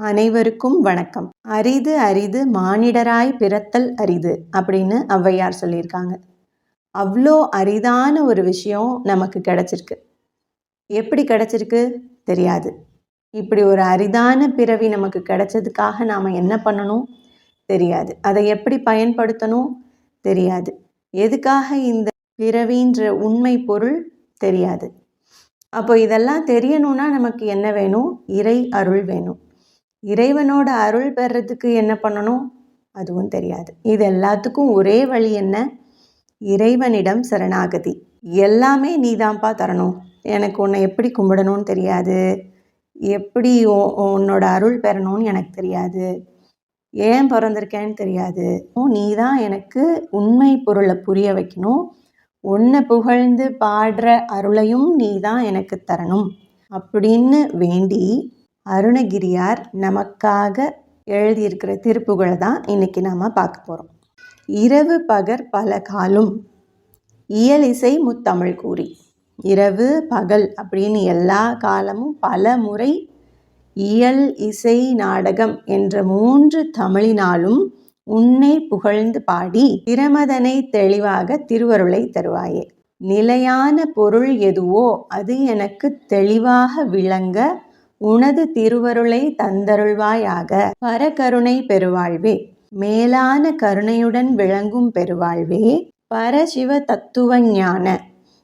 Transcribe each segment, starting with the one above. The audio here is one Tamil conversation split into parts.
அனைவருக்கும் வணக்கம். அரிது அரிது மானிடராய் பிறத்தல் அரிது அப்படின்னு ஔவையார் சொல்லியிருக்காங்க. அவ்வளோ அரிதான ஒரு விஷயம் நமக்கு கிடச்சிருக்கு. எப்படி கிடச்சிருக்கு? தெரியாது. இப்படி ஒரு அரிதான பிறவி நமக்கு கிடைச்சதுக்காக நாம் என்ன பண்ணணும்? தெரியாது. அதை எப்படி பயன்படுத்தணும்? தெரியாது. எதுக்காக இந்த பிறவின்ற உண்மை பொருள்? தெரியாது. அப்போ இதெல்லாம் தெரியணும்னா நமக்கு என்ன வேணும்? இறை அருள் வேணும். இறைவனோட அருள் பெறத்துக்கு என்ன பண்ணணும்? அதுவும் தெரியாது. இது எல்லாத்துக்கும் ஒரே வழி என்ன? இறைவனிடம் சரணாகதி. எல்லாமே நீதான்ப்பா தரணும். எனக்கு உன்னை எப்படி கும்பிடணும்னு தெரியாது. எப்படி உன்னோட அருள் பெறணும்னு எனக்கு தெரியாது. ஏன் பிறந்திருக்கேன்னு தெரியாது. நீ தான் எனக்கு உண்மை பொருளை புரிய வைக்கணும். உன்னை புகழ்ந்து பாடுற அருளையும் நீ தான் எனக்கு தரணும். அப்படின்னு வேண்டி அருணகிரியார் நமக்காக எழுதியிருக்கிற திருப்புகளை தான் இன்றைக்கி நாம் பார்க்க போகிறோம் இரவு பகர் பல காலும் இயலிசை முத்தமிழ் கூறி. இரவு பகல் அப்படின்னு எல்லா காலமும் பல முறை இயல் இசை நாடகம் என்ற மூன்று தமிழினாலும் உன்னை புகழ்ந்து பாடி பிரமதனை தெளிவாக திருவருளை தருவாயே. நிலையான பொருள் எதுவோ அது எனக்கு தெளிவாக விளங்க உனது திருவருளை தந்தருள்வாயாக. பரகருணை பெருவாழ்வே. மேலான கருணையுடன் விளங்கும் பெருவாழ்வே. பரசிவ தத்துவ ஞான.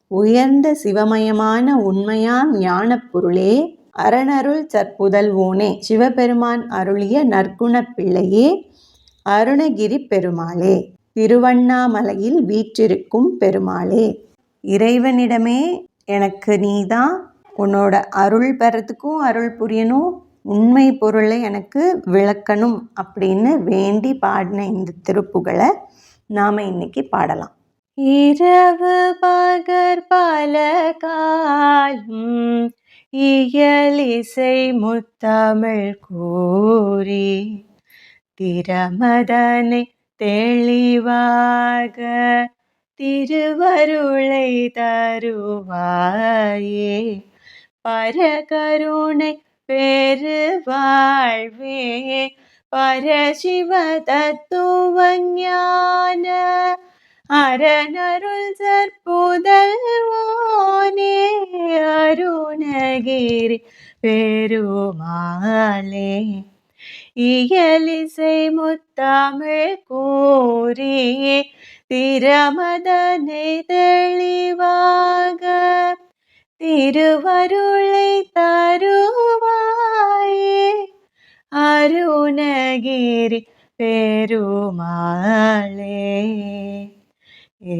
உயர்ந்த சிவமயமான உண்மையாம் ஞானப் பொருளே அரணருள் சற்புதல்வோனே சிவபெருமான் அருளிய நற்குணப் பிள்ளையே. அருணகிரி பெருமாளே. திருவண்ணாமலையில் வீற்றிருக்கும் பெருமாளே. இறைவனிடமே எனக்கு நீதான் உன்னோட அருள் பெறத்துக்கும் அருள் புரியணும் உண்மை பொருளை எனக்கு விளக்கணும் அப்படின்னு வேண்டி பாடின இந்த திருப்புகளை நாம் இன்னைக்கு பாடலாம். இரவு பகர் பல காலும் இயலிசை முத்தமிழ் கூறி திறமதனை தெளிவாக திருவருளை தருவாயே. பரகருணை பெருவாழ்வே பரசிவ தத்துவ ஞான அரணருள் சற்புதல்வோனே அருணகிரி பெருமாளே இயலிசை முத்தமிழ் கூறி திறமதனை தெளிவாக திருவருளை தருவாயே அருணகிரி பெருமாளே ஏ